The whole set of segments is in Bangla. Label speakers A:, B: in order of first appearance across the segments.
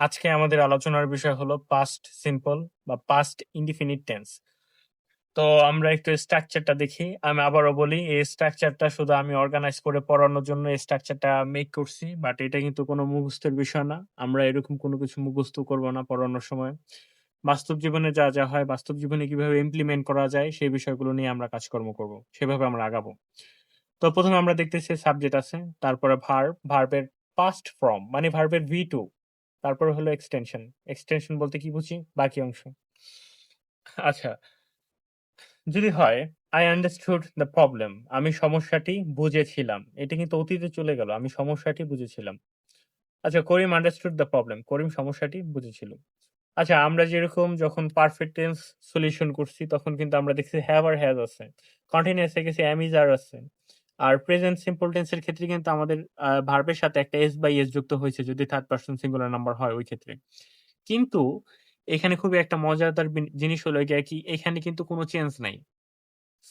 A: আজকে আমাদের আলোচনার বিষয় হলো পাস্ট সিম্পল বা পাস্ট ইনডিফিনিট টেন্স তো আমরা একটু স্ট্রাকচারটা দেখি, আমি আবারও বলি, এই স্ট্রাকচারটা শুধু আমি অর্গানাইজ করে পড়ানোর জন্য এই স্ট্রাকচারটা মেক করছি বাট এটা কিন্তু কোনো মুখস্থের বিষয় না। আমরা এরকম কোনো কিছু মুখস্থ করব না পড়ানোর সময়। বাস্তব জীবনে যা যা হয়, বাস্তব জীবনে কীভাবে ইমপ্লিমেন্ট করা যায়, সেই বিষয়গুলো নিয়ে আমরা কাজকর্ম করব। সেভাবে আমরা আগাবো। তো প্রথমে আমরা দেখতেছি সাবজেক্ট আছে, তারপরে ভার্ব ভার্বের পাস্ট ফর্ম মানে ভার্বের ভি টু তারপরে হলো এক্সটেনশন এক্সটেনশন বলতে কি বুঝি? বাকি অংশ। আচ্ছা যদি হয় আই আন্ডারস্টুড দ্য প্রবলেম আমি সমস্যাটি বুঝেছিলাম। এটা কিন্তু অতীতে চলে গেল। আমি সমস্যাটি বুঝেছিলাম। আচ্ছা Karim understood the problem Karim সমস্যাটি বুঝেছিল। আচ্ছা আমরা যেরকম যখন পারফেক্ট টেন্স সলিউশন করছি, তখন কিন্তু আমরা দেখছি হ্যাভ আর হ্যাজ আছে। কন্টিনিউয়াসে গেছি অ্যামিজ আর আছে। আর প্রেজেন্ট সিম্পল টেন্সের ক্ষেত্রে কিন্তু আমাদের ভার্বের সাথে একটা এস বাই এস যুক্ত হয়েছে যদি থার্ড পার্সন সিঙ্গুলার নাম্বার হয় ওই ক্ষেত্রে। কিন্তু এখানে খুবই একটা মজাদার জিনিস হলো গিয়ে কি, এখানে কিন্তু কোনো চেঞ্জ নাই।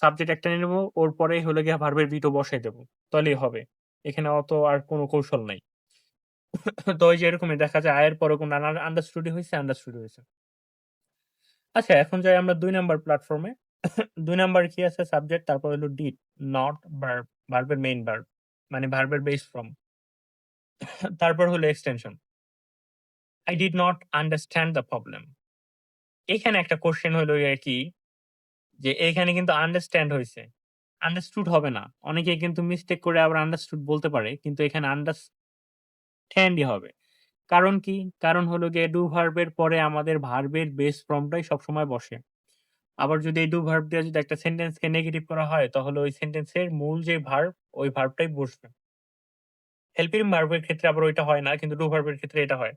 A: সাবজেক্ট একটা নিয়ে নেব, ওর পরে হলো গিয়ে ভার্বের বিটো বসাই দেবো। তাহলেই হবে। এখানে অত আর কোনো কৌশল নাই। তো ওই যে এরকমই দেখা যায়, আয়ের পরে কোনো আন্ডারস্টুডি হয়েছে আন্ডারস্টুডি হয়েছে। আচ্ছা এখন যাই আমরা দুই নাম্বার প্ল্যাটফর্মে দুই নাম্বার কি আছে? সাবজেক্ট তারপর হলো ডিড নট ভার্ব ভার্বের মেইন ভার্ব মানে ভার্বের বেস ফর্ম তারপর হলো extension I did not understand the problem এখানে একটা কোশ্চেন হলো কি? যে এখানে কিন্তু আন্ডারস্ট্যান্ড হয়েছে। আন্ডারস্টুড হবে না। অনেকে কিন্তু মিস্টেক করে আবার আন্ডারস্টুড বলতে পারে, কিন্তু এখানে আন্ডারস্ট্যান্ডই হবে। কারণ কি? কারণ হলো গিয়ে ডু ভার্বের পরে আমাদের ভার্বের বেস ফর্মটাই সবসময় বসে। আবার যদি এই ডু ভার্ব দিয়ে যদি একটা সেন্টেন্সকে নেগেটিভ করা হয়, তাহলে ওই সেন্টেন্সের মূল যে ভার্ব ওই ভার্বটাই বসবে। হেল্পিং ভার্বের ক্ষেত্রে আবার ওইটা হয় না, কিন্তু ডু ভার্বের ক্ষেত্রে এটা হয়।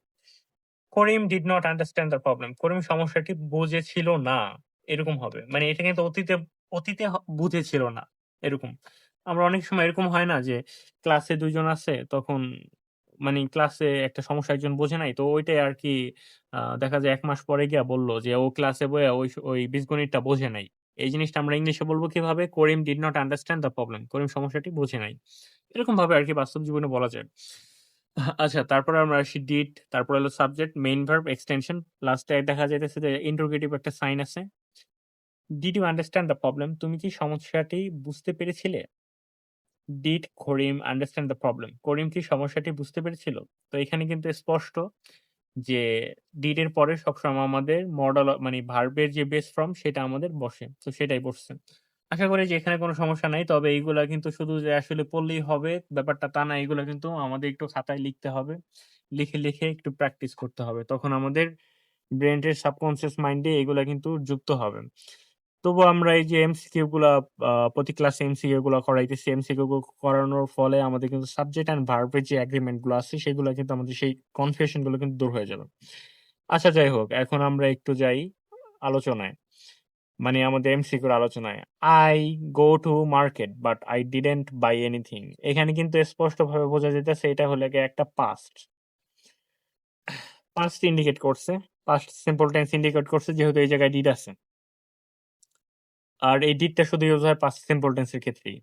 A: Karim did not understand the problem Karim সমস্যাটি বুঝেছিল না। এরকম হবে। মানে এটা কিন্তু অতীতে অতীতে বুঝেছিল না। এরকম। আমরা অনেক সময় এরকম হয় না যে ক্লাসে দুইজন আছে, তখন মানে ক্লাসে একটা সমস্যা একজন বোঝে নাই তো ওইটাই আর কি আহ, দেখা যায় এক মাস পরে গিয়া বলল যে ও ক্লাসে বইয়া ওই ওই বীজগণিতটা বোঝে নাই। এই জিনিসটা আমরা ইংলিশে বলব কীভাবে? Karim did not understand the problem Karim সমস্যাটি বোঝে নাই। এরকম ভাবে আর কি বাস্তব জীবনে বলা যায়। আচ্ছা তারপরে আমরা আসি ডিড তারপর হলো সাবজেক্ট মেইন ভার্ব এক্সটেনশন লাস্টে দেখা যাইতেছে যে ইন্টারোগেটিভ একটা সাইন আছে। Did you understand the problem তুমি কি সমস্যাটি বুঝতে পেরেছিলে? Did Karim understand the problem Karim কি সমস্যাটি বুঝতে পেরেছিল? তো এখানে কিন্তু স্পষ্ট যে ডিড এর পরে সবসময় আমাদের মডেল মানে ভার্বের যে বেস ফর্ম সেটা আমাদের বসে। তো সেটাই বসছে। আশা করি যে এখানে কোনো সমস্যা নাই, তবে এইগুলা কিন্তু শুধু যে আসলে পড়লেই হবে ব্যাপারটা তা না, এগুলা কিন্তু আমাদের একটু খাতায় লিখতে হবে। লিখে লিখে একটু প্র্যাকটিস করতে হবে। তখন আমাদের ব্রেনের সাবকনসিয়াস মাইন্ডে এগুলা কিন্তু যুক্ত হবে। তবু আমরা এই যে এমসিকিউ গুলা প্রতি ক্লাসে এমসিকিউ গুলা করাইতেছি। এমসিকিউ করানোর ফলে আমাদের কিন্তু সাবজেক্ট অ্যান্ড ভার্বের যে অ্যাগ্রিমেন্টগুলো আছে, সেগুলো কিন্তু আমাদের সেই কনফিউশনগুলো কিন্তু দূর হয়ে যাবে। আচ্ছা যাই হোক, এখন আমরা একটু যাই আলোচনায়। মানে আমাদের এমসিকিউর আলোচনায়। I go to market but I didn't buy anything এখানে কিন্তু স্পষ্ট ভাবে বোঝা যেতেছে এটা হলো একটা পাস্ট পাস্ট ইন্ডিকেট করছে। পাস্ট সিম্পল টেন্স ইন্ডিকেট করছে, যেহেতু এই জায়গায় ডিড আছে। আর এই ডিডটা শুধু ইউজ হয় পাস্ট সিম্পল টেন্সের ক্ষেত্রেই।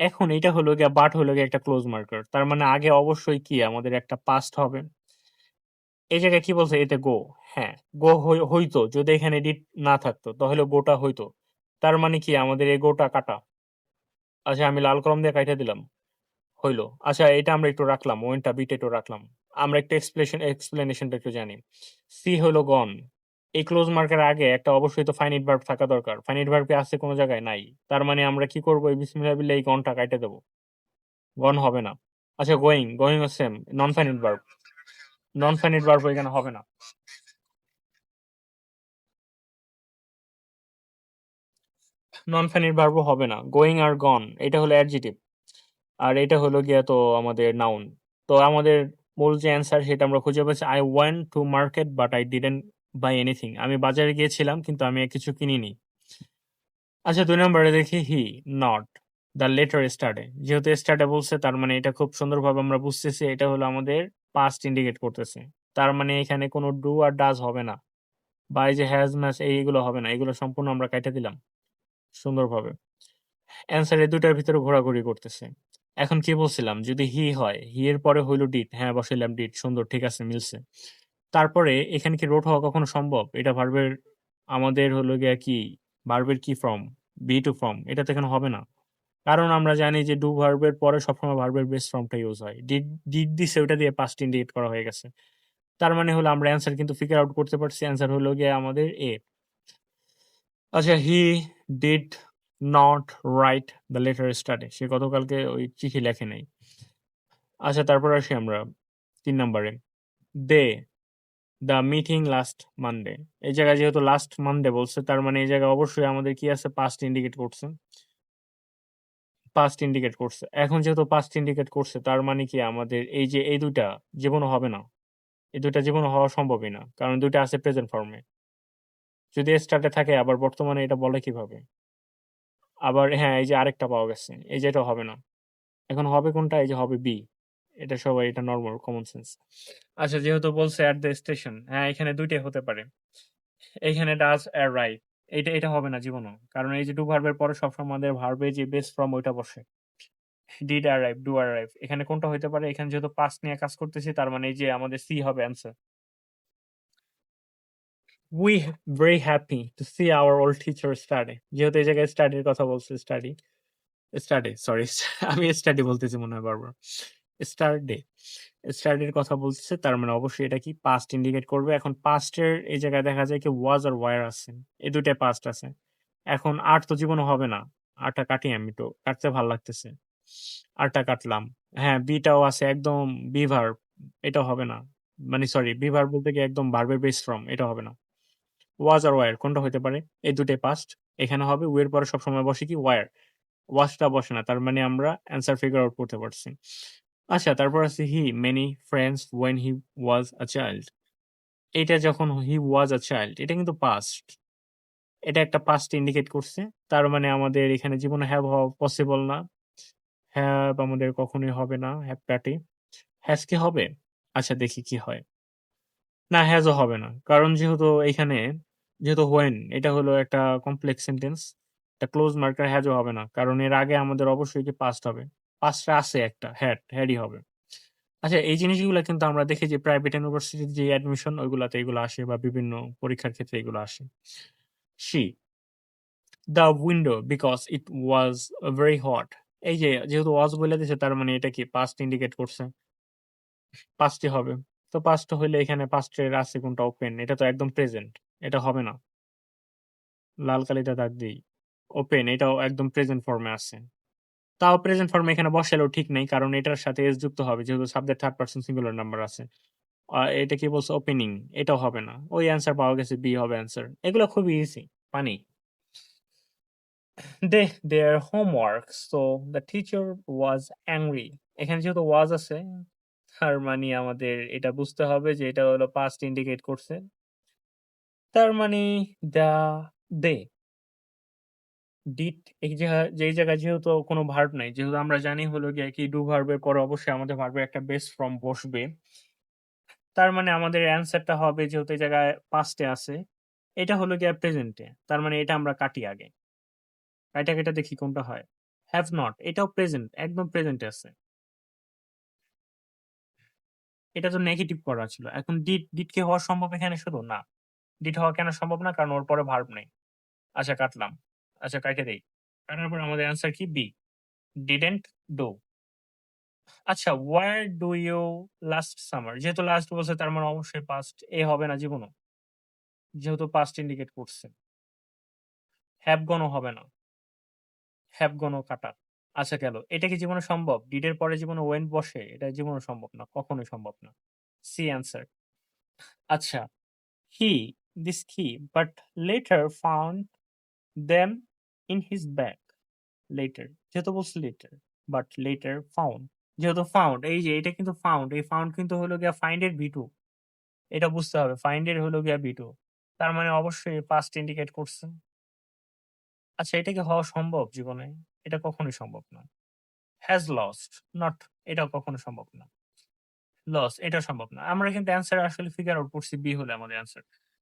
A: এখন এটা হলো গিয়ে বাট হলো গিয়ে একটা ক্লোজ মার্কার তার মানে আগে অবশ্যই কি আমাদের একটা পাস্ট হবে। এই জায়গায় কি বলছে? এতে গো হ্যাঁ গো হইতো, যদি এখানে ডিট না থাকতো, তাহলে গোটা হইতো। তার মানে কি আমাদের এই গোটা কাটা। আচ্ছা আমি লাল কলম দিয়ে কাইটা দিলাম, হইল। আচ্ছা এটা আমরা একটু রাখলাম ওয়েনটা বিট একটু রাখলাম। আমরা একটু এক্সপ্লেনেশনটা একটু জানি। সি হলো গন এই ক্লোজ মার্কের আগে একটা অবশ্যই তো ফাইনিট ভার্ব থাকা দরকার। ফাইনিট ভার্ব কি আছে কোনো জায়গায়? নাই। তার মানে আমরা কি করব? এই বিসমিল্লাহ বিল্লাহ এই গনটা কাইটে দেবো। গন হবে না। আচ্ছা going going same non finite verb non finite verb এখানে হবে না। নন ফাইনিট ভার্বও হবে না। গোয়িং আর গন এটা হলো অ্যাডজেটিভ আর এটা হলো গিয়া তো আমাদের নাউন তো আমাদের মূল যে অ্যান্সার সেটা আমরা খুঁজে পেয়েছি। I want to market but I didn't buy anything আমি বাজারে গিয়েছিলাম, কিন্তু আমি কিছু কিনিনি। আচ্ছা দুই নম্বরে দেখি হি নট দ্য লেটার স্টার্টে যেহেতু স্টার্টে বলছে, তার মানে এটা খুব সুন্দরভাবে আমরা বুঝতেছি, এটা হলো আমাদের পাস্ট ইন্ডিকেট করতেছে। তার মানে এখানে কোনো ডু আর ডাজ হবে না। বা যে হ্যাজ ম্যাচ এইগুলো হবে না। এগুলো সম্পূর্ণ আমরা কেটে দিলাম। সুন্দরভাবে। অ্যান্সার এই দুটার ভিতরে ঘোরাঘুরি করতেছে। এখন কি বলছিলাম? যদি হি হয় হি এর পরে হইল ডিট হ্যাঁ বসাইলাম ডিট সুন্দর, ঠিক আছে, মিলছে। তারপরে এখানে কি রোড হওয়া কখনো সম্ভব? এটা ভার্বের আমাদের হলো গিয়া কি ভার্বের কি ফর্ম? B to form. এটা তো এখানে হবে না। কারণ আমরা জানি যে ডু ভার্বের পরে সবসময় ভার্বের বেস ফর্মটা ইউজ হয়। ডিড ডিড দিছে ওটা দিয়ে পাস্ট ইন্ডিকেট করা হয়ে গেছে। তার মানে হলো আমরা অ্যান্সার কিন্তু ফিগার আউট করতে পারছি। অ্যান্সার হলো গিয়ে আমাদের এ। আচ্ছা he did not write the letter study. সে গতকালকে ওই চিঠি লেখে নাই। আচ্ছা তারপর আসি আমরা তিন নাম্বারে। They the meeting last Monday. এই জায়গায় যেহেতু লাস্ট মানডে বলছে তার মানে এই জায়গায় অবশ্যই আমাদের কি আছে পাস্ট ইন্ডিকেট করছে। পাস্ট ইন্ডিকেট করছে। এখন যেহেতু পাস্ট ইন্ডিকেট করছে তার মানে কি আমাদের এই যে এই ২ টা জীবনও হবে না। এই ২ টা জীবনও হওয়া সম্ভবই না। কারণ ২ টা আছে প্রেজেন্ট ফর্মে। যদি স্টার্টে থাকে আবার বর্তমানে এটা বলে কীভাবে? আবার হ্যাঁ, এই যে আরেকটা পাওয়া গেছে। এই যে এটা হবে না। এখন হবে কোনটা? এই যে হবে বি। এটা সবাই এটা নর্মাল কমন সেন্স। আচ্ছা যেহেতু বলছে এট দ্য স্টেশন, হ্যাঁ এখানে দুইটাই হতে পারে। এইখানে ডাজ অ্যারাইভ এইটা এটা হবে না জীবনও। কারণ এই যে ডু ভার্বের পরে সবসময় আমাদের ভার্বের যে বেস ফর্ম ওইটা বসে। ডিড অ্যারাইভ, ডু অ্যারাইভ এখানে কোনটা হইতে পারে? এখানে যেহেতু পাস নিয়ে কাজ করতেছি তার মানে এই যে আমাদের সি হবে answer. We very happy to see our old teacher study. যেহেতু এই জায়গায় স্টাডির কথা বলছে স্টাডি। স্টাডি সরি আমি স্টাডি বলতেছি মনে হয় বারবার। স্টাডি। স্টাডির কথা বলতেছে তার মানে অবশ্যই এটা কি পাস্ট ইন্ডিকেট করবে। এখন পাস্টের এই জায়গায় দেখা যায় কি ওয়াজ আর ওয়ার আছে। এই ২ টাই পাস্ট আছে। এখন আর তো জীবনও হবে না। আরটা কাটি আমি তো কাটতে ভালো লাগতেছে। আরটা কাটলাম। হ্যাঁ, বি টাও আছে একদম বি ভার্ব এটাও হবে না। মানে সরি বি ভার্ব বলতে কি একদম ভার্বের বেস ফর্ম এটা হবে না। ওয়াজ আর ওয়ার কোনটা হইতে পারে? এই ২ পাস্ট। এখানে হবে ওয়ের পরে সবসময় বসে কি ওয়ার। ওয়াজটা বসে না। তার মানে আমরা অ্যান্সার ফিগার আউট করতে পারছি। আচ্ছা তারপর আছে he many friends when he was a child. এটা যখন হি ওয়াজ আ চাইল্ড এটা কিন্তু পাস্ট। এটা একটা পাস্ট ইন্ডিকেট করছে। তার মানে আমাদের এখানে জীবনে হ্যাভ হওয়া পসিবল না। হ্যাভ আমাদের কখনোই হবে না। হ্যাভ কাটি। হ্যাজ কি হবে? আচ্ছা দেখি কি হয়। না হ্যাজও হবে না। কারণ যেহেতু এইখানে যেহেতু হোয়েন এটা হলো একটা কমপ্লেক্স সেন্টেন্স। এটা ক্লোজ মার্কার হ্যাজও হবে না। কারণ এর আগে আমাদের অবশ্যই কি পাস্ট হবে। পাস্টে আছে একটা হ্যাড, হ্যাডই হবে। আচ্ছা এই জিনিসগুলা কিন্তু আমরা দেখি যে প্রাইভেট ইউনিভার্সিটির যে অ্যাডমিশন ওইগুলাতে এগুলো আসে বা বিভিন্ন পরীক্ষার ক্ষেত্রে এগুলো আসে। See the window because it was very hot. এই যে যেহেতু ওয়াজ বইলা দিছে তার মানে এটা কি পাস্ট ইন্ডিকেট করছে। পাঁচটি হবে। তো পাস্ট হইলে এখানে পাস্টের আছে কোনটা ওপেন এটা তো একদম প্রেজেন্ট। এটা হবে না। লাল কালিটা দাগ দেই। ওপেন এটাও একদম প্রেজেন্ট ফর্মে আছে। তাও প্রেজেন্ট ফর্মে এখানে বসালেও ঠিক নেই। কারণ এটার সাথে এস যুক্ত হবে, যেহেতু subject third person singular number আছে। এটা কি বলছে ওপেনিং এটাও হবে না। ওই অ্যান্সার পাওয়া গেছে বি হবে অ্যান্সার। এগুলো খুবই ইজি পানি। They their homework so the teacher was angry. এখানে যেহেতু ওয়াজ আছে, তার মানে আমাদের এটা বুঝতে হবে যে এটা হলো পাস্ট ইন্ডিকেট করছে। তার মানে দ্য দে ডিড এই জায়গা জায়গায় যেহেতু কোনো ভার্ব নাই। যেহেতু আমরা জানি হলো গিয়ে কি ডু ভার্বের পরে অবশ্যই আমাদের ভার্বের একটা বেস ফর্ম বসবে। তার মানে আমাদের অ্যান্সারটা হবে যেহেতু এই জায়গায় পাস্টে আছে। এটা হলো গিয়ে প্রেজেন্টে। তার মানে এটা আমরা কাটি আগে। কাইটা, কাইটা দেখি কোনটা হয়। হ্যাভ নট এটাও প্রেজেন্ট একদম প্রেজেন্টে আছে। এটা তো নেগেটিভ করা ছিল। এখন ডিড, ডিড কি হওয়া সম্ভব এখানে শুধু? না। ডিড হওয়া কেন সম্ভব না? কারণ ওর পরে ভার্ব নেই। আচ্ছা কাটলাম। আচ্ছা কাইটে দেই। কাটার পর আমাদের অ্যান্সার কি? বি। Didn't do. আচ্ছা where do you last summer? যেহেতু লাস্ট বলছে তার মানে অবশ্যই পাস্ট। এ হবে না জীবনও। যেহেতু পাস্ট ইন্ডিকেট করছে। হ্যাভ গনও হবে না। হ্যাভ গনও কাটা। আচ্ছা গেল। এটা কি জীবনে সম্ভব? ডিড এর পরে জীবনে ওয়েন বসে? এটা জীবনে সম্ভব না। কখনোই সম্ভব না। C answer. আচ্ছা হি দিস কি but letter found them in his bag. Letter যেহেতু বলছে লেটার বাট লেটার ফাউন্ড যেহেতু ফাউন্ড এই যে এটা কিন্তু ফাউন্ড এই ফাউন্ড কিন্তু হলো গিয়া ফাইন্ড এর ভি টু এটা বুঝতে হবে ফাইন্ড এর হলো গিয়া ভি টু তার মানে অবশ্যই পাস্ট ইন্ডিকেট করছে। আচ্ছা এটা কি হওয়া সম্ভব জীবনে? এটা কখনোই সম্ভব না। হ্যাজ লস্ট নট এটাও কখনো সম্ভব না। লস এটা সম্ভব না। আমরা কিন্তু অ্যান্সার আসলে ফিগার আউট করছি বি হলে আমাদের অ্যান্সার